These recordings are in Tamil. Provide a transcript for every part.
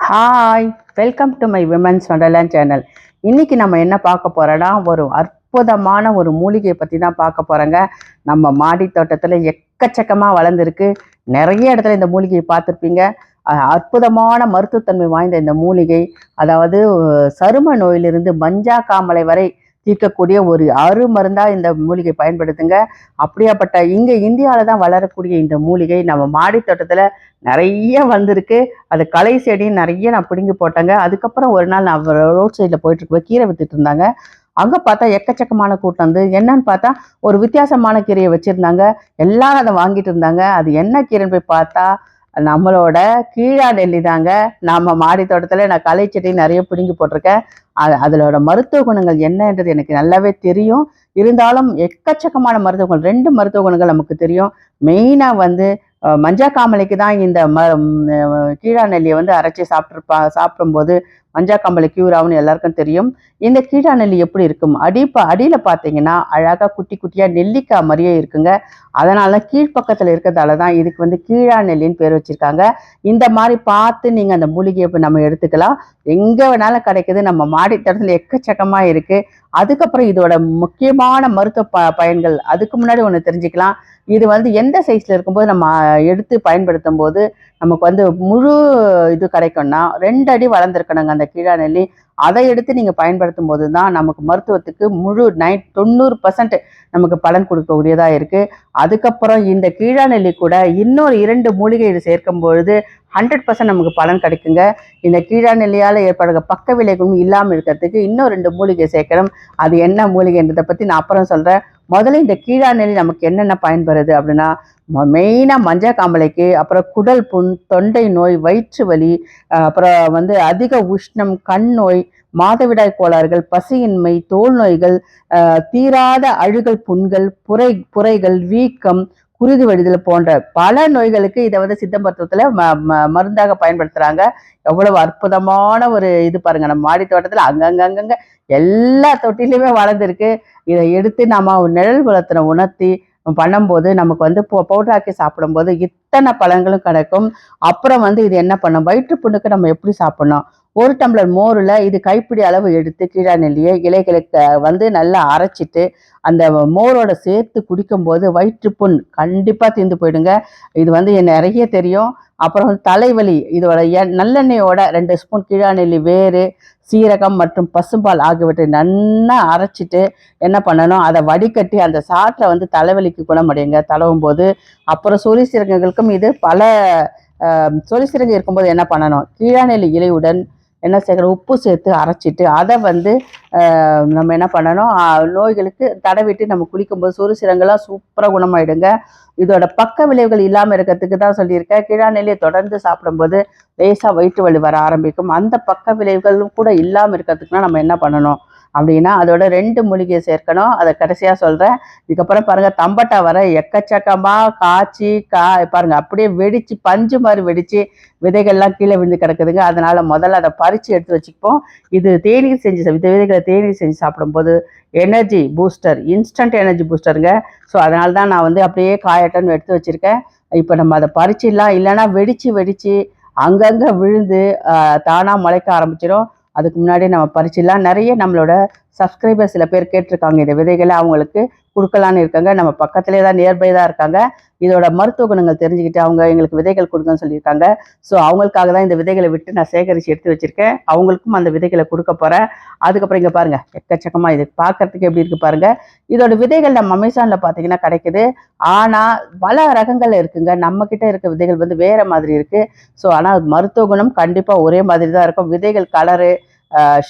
Hi welcome to my women's wonderland channel இன்றைக்கி நம்ம என்ன பார்க்க போகிறோன்னா ஒரு அற்புதமான ஒரு மூலிகையை பற்றி தான் பார்க்க போகிறோங்க நம்ம மாடி தோட்டத்தில் எக்கச்சக்கமாக வளர்ந்துருக்கு. நிறைய இடத்துல இந்த மூலிகையை பார்த்துருப்பீங்க. அற்புதமான மருத்துவத்தன்மை வாய்ந்த இந்த மூலிகை அதாவது சரும நோயிலிருந்து மஞ்சா காமலை வரை தீர்க்கக்கூடிய ஒரு அருமருந்தா இந்த மூலிகை பயன்படுத்துங்க. அப்படியாப்பட்ட இங்க இந்தியாவில தான் வளரக்கூடிய இந்த மூலிகை நம்ம மாடி தோட்டத்துல நிறைய வந்திருக்கு. அது களை செடியும் நிறைய நான் பிடுங்கி போட்டேங்க. அதுக்கப்புறம் ஒரு நாள் நான் ரோட் சைடில் போயிட்டு கீரை வித்துட்டு இருந்தாங்க. அங்கே பார்த்தா எக்கச்சக்கமான கூட்டம் வந்து. என்னன்னு பார்த்தா ஒரு வித்தியாசமான கீரையை வச்சுருந்தாங்க. எல்லாரும் அதை வாங்கிட்டு இருந்தாங்க. அது என்ன கீரைன்னு போய் பார்த்தா நம்மளோட கீழா நெல்லி தாங்க. நம்ம மாடி தோட்டத்தில் நான் களை செடி நிறைய பிடுங்கி போட்டிருக்கேன். அது அதோட மருத்துவ குணங்கள் என்னன்றது எனக்கு நல்லாவே தெரியும். இருந்தாலும் எக்கச்சக்கமான மருத்துவ குணம் ரெண்டு மருத்துவ குணங்கள் நமக்கு தெரியும். மெயினாக வந்து மஞ்சா காமலைக்கு தான் இந்த ம கீழா நெல்லியை வந்து அரைச்சி சாப்பிட்ருப்பா சாப்பிடும்போது மஞ்சா காமலை கியூர் ஆகும்னு எல்லாருக்கும் தெரியும். இந்த கீழா நெல்லி எப்படி இருக்கும்? அடி ப அடியில் பார்த்தீங்கன்னா அழகாக குட்டி குட்டியாக நெல்லிக்காய் மாதிரியே இருக்குங்க. அதனால கீழ்ப்பக்கத்தில் இருக்கிறதால தான் இதுக்கு வந்து கீழா நெல்லின்னு பேர் வச்சுருக்காங்க. இந்த மாதிரி பார்த்து நீங்கள் அந்த மூலிகையை நம்ம எடுத்துக்கலாம். எங்கே வேணாலும் கிடைக்குது. நம்ம மாடி தரத்தில் எக்கச்சக்கமாக இருக்குது அதுக்கப்புறம் இதோட முக்கியமான மருத்துவ ப பயன்கள் அதுக்கு முன்னாடி ஒன்று தெரிஞ்சுக்கலாம். இது வந்து எந்த சைஸில் இருக்கும்போது நம்ம எடுத்து பயன்படுத்தும் போது நமக்கு வந்து முழு இது கிடைக்கும்னா ரெண்டு அடி வளர்ந்துருக்கணுங்க அந்த கீழா நெல்லி அதை எடுத்து நீங்கள் பயன்படுத்தும் போது தான் நமக்கு மருத்துவத்துக்கு முழு நைன் தொண்ணூறு பர்சன்ட் நமக்கு பலன் கொடுக்கக்கூடியதாக இருக்குது அதுக்கப்புறம் இந்த கீழா நெல்லி கூட இன்னொரு இரண்டு மூலிகைகள் சேர்க்கும் பொழுது ஹண்ட்ரட் பர்சன்ட் நமக்கு பலன் கிடைக்குங்க. இந்த கீழா நெல்லியால் ஏற்படுற பக்க விளைவும் இல்லாமல் இருக்கிறதுக்கு இன்னும் ரெண்டு மூலிகை சேர்க்கணும். அது என்ன மூலிகைன்றதை பற்றி நான் அப்புறம் சொல்கிறேன் முதல்ல இந்த கீழாநெல்லி நமக்கு என்னென்ன பயன்படுது அப்படின்னா மெயினாக மஞ்சள் காம்பலைக்கு அப்புறம் குடல் புண் தொண்டை நோய் வயிற்று வலி அப்புறம் வந்து அதிக உஷ்ணம் கண் நோய் மாதவிடாய் கோளாறுகள் பசியின்மை தோல் நோய்கள் தீராத அழுகல் புண்கள் புரை புரைகள் வீக்கம் குருதி வடிதல் போன்ற பல நோய்களுக்கு இதை வந்து சித்த மருத்துவத்தில் ம ம- மருந்தாக பயன்படுத்துகிறாங்க எவ்வளவு அற்புதமான ஒரு இது பாருங்க நம்ம மாடி தோட்டத்தில் அங்கங்கங்கங்க எல்லா தொட்டிலையுமே வளர்ந்துருக்கு. இதை எடுத்து நம்ம நிழல் குலத்தில் உணர்த்தி பண்ணும்போது நமக்கு வந்து போ பவுடராக்கி சாப்பிடும்போது இத்தனை பழங்களும் கிடைக்கும். அப்புறம் வந்து இது என்ன பண்ணும்? வயிற்றுப்புண்ணுக்கு நம்ம எப்படி சாப்பிடணும்? ஒரு டம்ளர் மோரில் இது கைப்பிடி அளவு எடுத்து கீழா நெல்லியை இலைகளுக்கு வந்து நல்லா அரைச்சிட்டு அந்த மோரோட சேர்த்து குடிக்கும்போது வயிற்றுப்புண் கண்டிப்பாக தீர்ந்து போயிடுங்க. இது வந்து நிறைய தெரியும். அப்புறம் வந்து தலைவலி இதோட நல்லெண்ணெயோட ரெண்டு ஸ்பூன் கீழாநெல்லி வேறு சீரகம் மற்றும் பசும்பால் ஆகியவற்றை நன்னா அரைச்சிட்டு என்ன பண்ணணும் அதை வடிகட்டி அந்த சாற்றை வந்து தலைவலிக்கு குணமடையுங்க தடவும் போது அப்புறம் சொறி சீரகங்களுக்கும் இது பல அஹ், சொறி இருக்கும்போது என்ன பண்ணணும் கீழாநெல்லி இலையுடன் என்ன சேர்க்கணும் உப்பு சேர்த்து அரைச்சிட்டு அதை வந்து நம்ம என்ன பண்ணணும்? நோய்களுக்கு தடவிட்டு நம்ம குளிக்கும்போது சுறு சிறங்கெல்லாம் சூப்பராக குணமாயிடுங்க. இதோட பக்க விளைவுகள் இல்லாமல் இருக்கிறதுக்கு தான் சொல்லியிருக்கேன். கிழாநிலையை தொடர்ந்து சாப்பிடும்போது லேசாக வயிற்று வலி வர ஆரம்பிக்கும். அந்த பக்க விளைவுகளும் கூட இல்லாமல் இருக்கிறதுக்குனா நம்ம என்ன பண்ணணும்? அப்படின்னா அதோட ரெண்டு மூலிகையை சேர்க்கணும். அதை கடைசியாக சொல்கிறேன் இதுக்கப்புறம் பாருங்கள் தம்பட்டா வர எக்கச்சக்கமாக காய்ச்சி கா பாருங்கள் அப்படியே வெடித்து பஞ்சு மாதிரி வெடித்து விதைகள்லாம் கீழே விழுந்து கிடக்குதுங்க. அதனால் முதல்ல அதை பறித்து எடுத்து வச்சுப்போம் இது தேநீர் செஞ்சு இந்த விதைகளை தேநீர் செஞ்சு சாப்பிடும்போது எனர்ஜி பூஸ்டர் இன்ஸ்டன்ட் எனர்ஜி பூஸ்டருங்க ஸோ அதனால தான் நான் வந்து அப்படியே காயட்டன்னு எடுத்து வச்சுருக்கேன். இப்போ நம்ம அதை பறிச்சிடலாம். இல்லைன்னா வெடித்து வெடித்து அங்கங்கே விழுந்து தானாக முளைக்க ஆரம்பிச்சிடும். அதுக்கு முன்னாடி நம்ம பறிச்சிடலாம் நிறைய நம்மளோட சப்ஸ்கிரைபர் சில பேர் கேட்டிருக்காங்க இந்த விதைகளை அவங்களுக்கு கொடுக்கலான்னு இருக்காங்க. நம்ம பக்கத்துலேயே தான் நியர்பை தான் இருக்காங்க. இதோட மருத்துவ குணங்கள் தெரிஞ்சுக்கிட்டு அவங்க எங்களுக்கு விதைகள் கொடுங்கன்னு சொல்லியிருக்காங்க. ஸோ அவங்களுக்காக தான் இந்த விதைகளை விட்டு நான் சேகரித்து எடுத்து வச்சுருக்கேன். அவங்களுக்கும் அந்த விதைகளை கொடுக்க போகிறேன் அதுக்கப்புறம் இங்கே பாருங்கள் எக்கச்சக்கமாக இது பார்க்கறதுக்கு எப்படி இருக்குது பாருங்கள் இதோட விதைகள் நம்ம அமேசானில் பார்த்தீங்கன்னா கிடைக்குது. ஆனால் பல ரகங்கள் இருக்குங்க. நம்மக்கிட்ட இருக்க விதைகள் வந்து வேறு மாதிரி இருக்குது ஸோ ஆனால் மருத்துவ குணம் கண்டிப்பாக ஒரே மாதிரி தான் இருக்கும். விதைகள் கலரு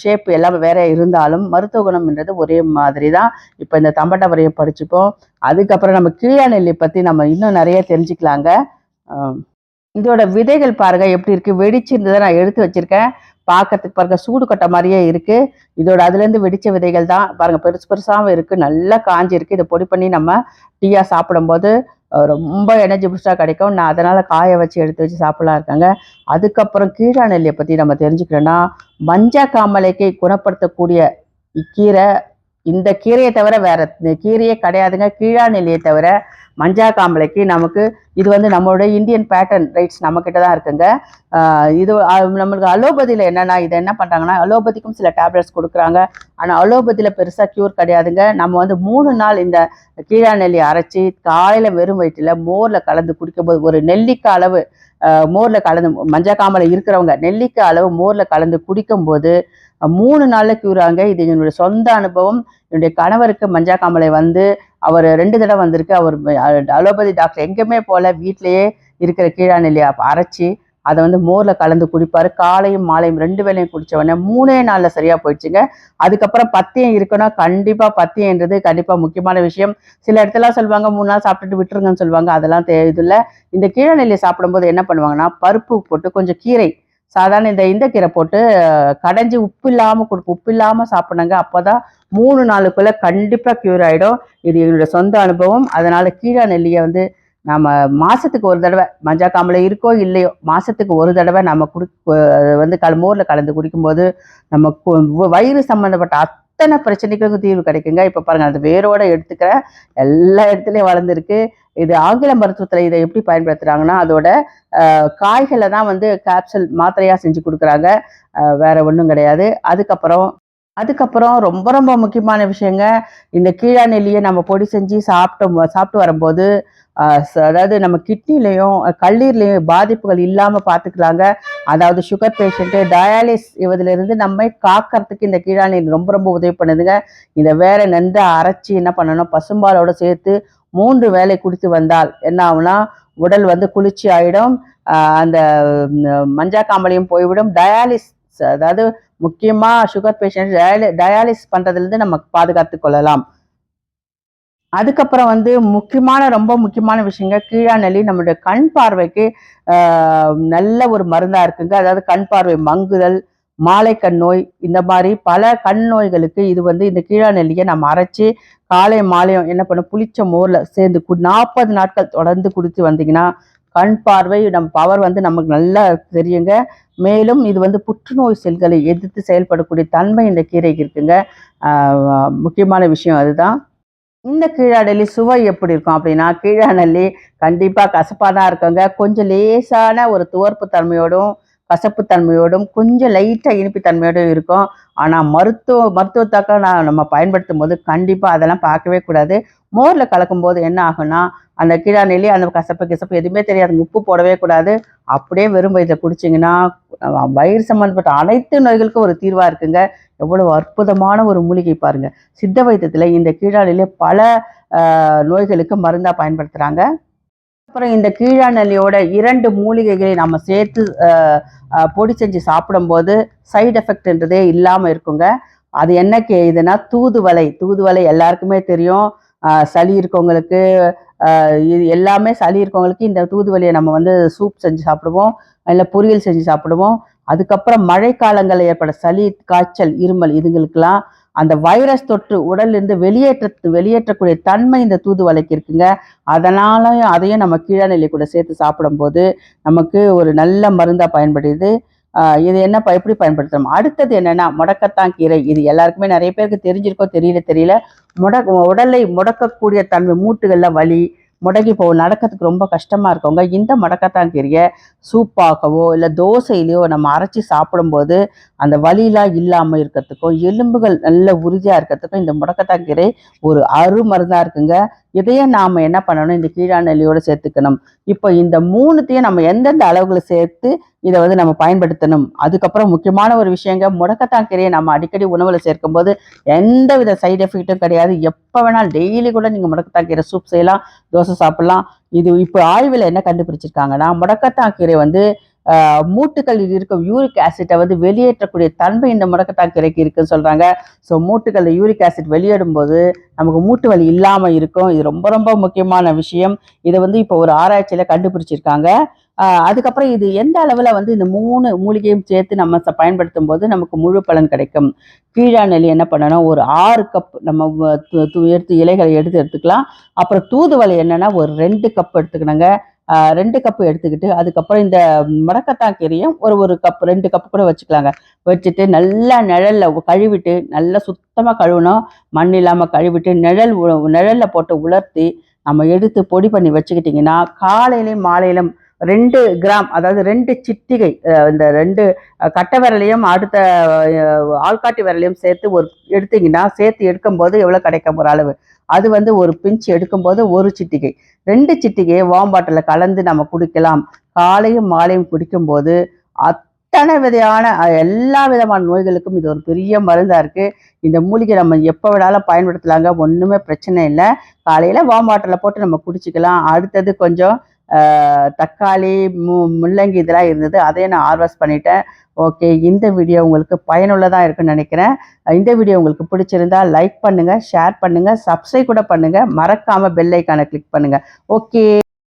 ஷேப் எல்லாம் வேற இருந்தாலும் மருத்துவ குணம்ன்றது ஒரே மாதிரி தான் இப்போ இந்த தம்பட்டை வரையை படிச்சுப்போம். அதுக்கப்புறம் நம்ம கீழா பற்றி நம்ம இன்னும் நிறைய தெரிஞ்சுக்கலாங்க. இதோட விதைகள் பாருங்க எப்படி இருக்கு? வெடிச்சிருந்ததை நான் எடுத்து வச்சிருக்கேன். பார்க்கறதுக்கு பாருங்க சூடு கொட்டை மாதிரியே இருக்கு. இதோட அதுலேருந்து வெடிச்ச விதைகள் தான். பாருங்க பெருசு பெருசாகவும் இருக்கு. நல்லா காஞ்சி இருக்கு இதை பொடி பண்ணி நம்ம டீயா சாப்பிடும்போது ரொம்ப எனர்ஜி பூஸ்டாக கிடைக்கும். நான் அதனால காய வச்சு எடுத்து வச்சு சாப்பிடலாம் இருக்காங்க. அதுக்கப்புறம் கீழா நெல்லியை பற்றி நம்ம தெரிஞ்சுக்கிறோன்னா மஞ்சா காமலைக்கு குணப்படுத்தக்கூடிய கீரை இந்த கீரையை தவிர வேற கீரையே கிடையாதுங்க. கீழா நெல்லியை தவிர மஞ்சா காம்பளைக்கு நமக்கு இது வந்து நம்மளோட இந்தியன் பேட்டர்ன் ரைட்ஸ் நம்மக்கிட்ட தான் இருக்குங்க இது நம்மளுக்கு அலோபதியில் என்னென்னா இது என்ன பண்ணுறாங்கன்னா அலோபதிக்கும் சில டேப்லெட்ஸ் கொடுக்குறாங்க. ஆனால் அலோபதியில் பெருசாக க்யூர் கிடையாதுங்க. நம்ம வந்து மூணு நாள் இந்த கீழா நெல்லி அரைச்சி காலையில் வெறும் வயிற்றில் மோரில் கலந்து குடிக்கும்போது ஒரு நெல்லிக்காய் அளவு மோரில் கலந்து மஞ்சள் காமலை இருக்கிறவங்க நெல்லிக்காய் அளவு மோரில் கலந்து குடிக்கும்போது மூணு நாளில் க்யூராங்க இது என்னுடைய சொந்த அனுபவம். என்னுடைய கணவருக்கு மஞ்சள் காமலை வந்து அவர் ரெண்டு தடவை வந்திருக்கு. அவர் அலோபதி டாக்டர் எங்கேயுமே போல வீட்டிலேயே இருக்கிற கீழா நெல்லியை அரைச்சி அதை வந்து மோரில் கலந்து குடிப்பார். காலையும் மாலையும் ரெண்டு வேளையும் குடித்த உடனே மூணே நாளில் சரியாக போயிடுச்சுங்க. அதுக்கப்புறம் பத்தியம் இருக்கணும். கண்டிப்பாக பத்தியன்றது கண்டிப்பாக முக்கியமான விஷயம். சில இடத்துலாம் சொல்லுவாங்க மூணு நாள் சாப்பிட்டுட்டு விட்டுருங்கன்னு சொல்லுவாங்க. அதெல்லாம் தே இதில் இந்த கீழநிலையை சாப்பிடும்போது என்ன பண்ணுவாங்கன்னா பருப்பு போட்டு கொஞ்சம் கீரை சாதாரண இந்த இந்த கீரை போட்டு கடைஞ்சி உப்பு இல்லாமல் கொடுப்போம் உப்பு இல்லாம சாப்பிடுங்க அப்பதான் மூணு நாளுக்குள்ள கண்டிப்பாக க்யூர் ஆகிடும் இது என்னோட சொந்த அனுபவம். அதனால கீழா நெல்லியை வந்து நம்ம மாசத்துக்கு ஒரு தடவை மஞ்சா காமலை இருக்கோ இல்லையோ மாசத்துக்கு ஒரு தடவை நம்ம குடி வந்து கல மோரில் கலந்து குடிக்கும்போது நம்ம வயிறு சம்பந்தப்பட்ட அத்தனை பிரச்சனைகளுக்கும் தீர்வு கிடைக்குங்க? இப்போ பாருங்க அது வேரோட எடுத்துக்கிறேன். எல்லா இடத்துலையும் வளர்ந்துருக்கு. இது ஆங்கில மருத்துவத்தில் இதை எப்படி பயன்படுத்துகிறாங்கன்னா அதோட காய்களை தான் வந்து கேப்சூல் மாத்திரையாக செஞ்சு கொடுக்குறாங்க. வேறு வேற ஒன்றும் கிடையாது. அதுக்கப்புறம் அதுக்கப்புறம் ரொம்ப ரொம்ப முக்கியமான விஷயங்க. இந்த கீழா நெல்லியை நம்ம பொடி செஞ்சு சாப்பிட்டு சாப்பிட்டு வரும்போது அதாவது நம்ம கிட்னிலையும் கல்லீர்லையும் பாதிப்புகள் இல்லாமல் பார்த்துக்கலாங்க அதாவது சுகர் பேஷண்ட்டு டயாலிஸ் இதிலிருந்து நம்மை காக்கிறதுக்கு இந்த கீழா ரொம்ப ரொம்ப உதவி பண்ணுதுங்க. இதை வேற நன்றாக அரைச்சி என்ன பண்ணணும்? பசும்பாலோட சேர்த்து மூன்று வேலை குடித்து வந்தால் என்ன ஆகும்னா உடல் வந்து குளிர்ச்சி ஆகிடும் அந்த மஞ்சா காமலையும் போய்விடும். டயாலிஸ் அதாவது முக்கியமாக சுகர் பேஷண்ட் டயாலிஸ் பண்ணுறதுலேருந்து நம்ம பாதுகாத்து கொள்ளலாம். அதுக்கப்புறம் வந்து முக்கியமான ரொம்ப முக்கியமான விஷயங்க கீழாநெல்லி நம்மளுடைய கண் பார்வைக்கு நல்ல ஒரு மருந்தா இருக்குங்க. அதாவது கண் பார்வை மங்குதல் மாலைக்கண் நோய் இந்த மாதிரி பல கண் நோய்களுக்கு இது வந்து இந்த கீழாநெல்லியை நம்ம அரைச்சி காலை மாலையும் என்ன பண்ணும் புளிச்ச மோர்ல சேர்ந்து கு நாற்பது நாட்கள் தொடர்ந்து குடித்து வந்தீங்கன்னா கண் பார்வை நம்ம பவர் வந்து நமக்கு நல்லா தெரியுங்க. மேலும் இது வந்து புற்றுநோய் செல்களை எதிர்த்து செயல்படக்கூடிய தன்மை இந்த கீரைக்கு இருக்குங்க. முக்கியமான விஷயம் அதுதான். இந்த கீழாநெல்லி சுவை எப்படி இருக்கும் அப்படின்னா கீழாநெல்லி கண்டிப்பாக கசப்பாக தான் இருக்குங்க. கொஞ்சம் லேசான ஒரு துவர்ப்பு தன்மையோடும் கசப்பு தன்மையோடும் கொஞ்சம் லைட்டாக இனிப்பு தன்மையோடும் இருக்கும். ஆனால் மருத்துவ மருத்துவத்தாக்க நான் நம்ம பயன்படுத்தும் போது கண்டிப்பாக அதெல்லாம் பார்க்கவே கூடாது. மோரில் கலக்கும்போது என்ன ஆகும்னா அந்த கீழா நெல்லி அந்த கசப்பு கிசப்பு எதுவுமே தெரியாது. உப்பு போடவே கூடாது. அப்படியே வெறும் வயிற்றை குடிச்சிங்கன்னா வயிறு சம்மந்தப்பட்ட அனைத்து நோய்களுக்கும் ஒரு தீர்வாக இருக்குங்க. எவ்வளோ அற்புதமான ஒரு மூலிகை பாருங்கள் சித்த வைத்தியத்தில் இந்த கீழாநெல்லியை பல நோய்களுக்கு மருந்தாக பயன்படுத்துகிறாங்க அப்புறம் இந்த கீழாநெல்லியோட இரண்டு மூலிகைகளை நம்ம சேர்த்து பொடி செஞ்சு சாப்பிடும்போது சைடு எஃபெக்ட்ன்றதே இல்லாமல் இருக்குங்க. அது என்ன கே இதுனா தூதுவளை. தூதுவளை எல்லாருக்குமே தெரியும். சளி இருக்கவங்களுக்கு இது எல்லாமே சளி இருக்கவங்களுக்கு இந்த தூதுவலையை நம்ம வந்து சூப் செஞ்சு சாப்பிடுவோம். இல்லை பொரியல் செஞ்சு சாப்பிடுவோம். அதுக்கப்புறம் மழைக்காலங்களில் ஏற்பட சளி காய்ச்சல் இருமல் இதுங்களுக்கெல்லாம் அந்த வைரஸ் தொற்று உடலிருந்து வெளியேற்ற வெளியேற்றக்கூடிய தன்மை இந்த தூதுவலைக்கு இருக்குங்க. அதனால அதையும் நம்ம கீழநிலை கூட சேர்த்து சாப்பிடும்போது நமக்கு ஒரு நல்ல மருந்தாக பயன்படுது. இது என்ன எப்படி பயன்படுத்தணும்? அடுத்தது என்னன்னா முடக்கத்தான் கீரை. இது எல்லாருக்குமே நிறைய பேருக்கு தெரிஞ்சிருக்கோ தெரியல தெரியல. முடக்க உடலை முடக்கக்கூடிய தன்மை மூட்டுகளில் வலி முடங்கி போகும் நடக்கிறதுக்கு ரொம்ப கஷ்டமாக இருக்கவங்க இந்த முடக்கத்தான் கீரையை சூப்பாகவோ இல்லை தோசையிலையோ நம்ம அரைச்சி சாப்பிடும்போது அந்த வலியெலாம் இல்லாமல் இருக்கிறதுக்கும் எலும்புகள் நல்ல உறுதியாக இருக்கிறதுக்கும் இந்த முடக்கத்தான் கீரை ஒரு அருமருந்தாக இருக்குங்க. இதையும் நாம் என்ன பண்ணணும்? இந்த கீழாநெல்லியோடு சேர்த்துக்கணும். இப்போ இந்த மூணுத்தையும் நம்ம எந்தெந்த அளவுகளை சேர்த்து இதை வந்து நம்ம பயன்படுத்தணும்? அதுக்கப்புறம் முக்கியமான ஒரு விஷயங்க முடக்கத்தான் கீரையை நம்ம அடிக்கடி உணவில் சேர்க்கும்போது எந்த வித சைடு எஃபெக்ட்டும் கிடையாது. எப்போ வேணாலும் டெய்லி கூட நீங்கள் முடக்கத்தான் கீரை சூப் செய்யலாம் தோசை சாப்பிடலாம். இது இப்போ ஆய்வில் என்ன கண்டுபிடிச்சிருக்காங்கன்னா முடக்கத்தான் கீரை வந்து மூட்டுகளில் இருக்கும் யூரிக் ஆசிட்டை வந்து வெளியேற்றக்கூடிய தன்மை இந்த முடக்கத்தான் கீரைக்கு இருக்குன்னு சொல்கிறாங்க ஸோ மூட்டுகளில் யூரிக் ஆசிட் வெளியிடும் போது நமக்கு மூட்டு வலி இல்லாமல் இருக்கும். இது ரொம்ப ரொம்ப முக்கியமான விஷயம். இதை வந்து இப்போ ஒரு ஆராய்ச்சியில் கண்டுபிடிச்சிருக்காங்க. அதுக்கப்புறம் இது எந்த அளவில் வந்து இந்த மூணு மூலிகையும் சேர்த்து நம்ம பயன்படுத்தும் போது நமக்கு முழு பலன் கிடைக்கும்? கீழா நெல்லி என்ன பண்ணணும்? ஒரு ஆறு கப் நம்ம து- எடுத்து இலைகளை எடுத்து எடுத்துக்கலாம். அப்புறம் தூதுவலை என்னன்னா ஒரு ரெண்டு கப் எடுத்துக்கணுங்க. ரெண்டு கப்பு எடுத்துக்கிட்டு அதுக்கப்புறம் இந்த மடக்கத்தான் கீரையும் ஒரு ஒரு கப் ரெண்டு கப் கூட வச்சுக்கலாங்க. வச்சுட்டு நல்லா நிழல்ல கழுவிட்டு நல்லா சுத்தமாக கழுவணும். மண் இல்லாமல் கழுவிட்டு நிழல் உ- நிழல்ல போட்டு உலர்த்தி நம்ம எடுத்து பொடி பண்ணி வச்சுக்கிட்டிங்கன்னா காலையிலையும் மாலையிலும் ரெண்டு கிராம் அதாவது ரெண்டு சிட்டிகை இந்த ரெண்டு கட்டை விரலையும் அடுத்த ஆள்காட்டி விரலையும் சேர்த்து ஒரு எடுத்தீங்கன்னா சேர்த்து எடுக்கும்போது எவ்வளோ கிடைக்கும் ஒரு அளவு? அது வந்து ஒரு பிஞ்சு எடுக்கும்போது ஒரு சிட்டிகை. ரெண்டு சிட்டிகையை வாம் கலந்து நம்ம குடிக்கலாம். காலையும் மாலையும் குடிக்கும்போது அத்தனை விதையான எல்லா விதமான நோய்களுக்கும் இது ஒரு பெரிய மருந்தாக இருக்குது இந்த மூலிகை நம்ம எப்போ வேணாலும் பயன்படுத்தலாங்க. ஒன்றுமே பிரச்சனை இல்லை. காலையில் வாம் வாட்டரில் போட்டு நம்ம குடிச்சிக்கலாம். அடுத்தது கொஞ்சம் தக்காளி மு முள்ளங்கி இதெல்லாம் இருந்தது. அதையும் நான் ஹார்வெஸ்ட் பண்ணிட்டேன். ஓகே இந்த வீடியோ உங்களுக்கு பயனுள்ளதாக இருக்குன்னு நினைக்கிறேன். இந்த வீடியோ உங்களுக்கு பிடிச்சிருந்தா லைக் பண்ணுங்கள் ஷேர் பண்ணுங்கள் சப்ஸ்கிரைப் கூட பண்ணுங்கள் மறக்காமல் பெல் ஐக்கானை கிளிக் பண்ணுங்கள் ஓகே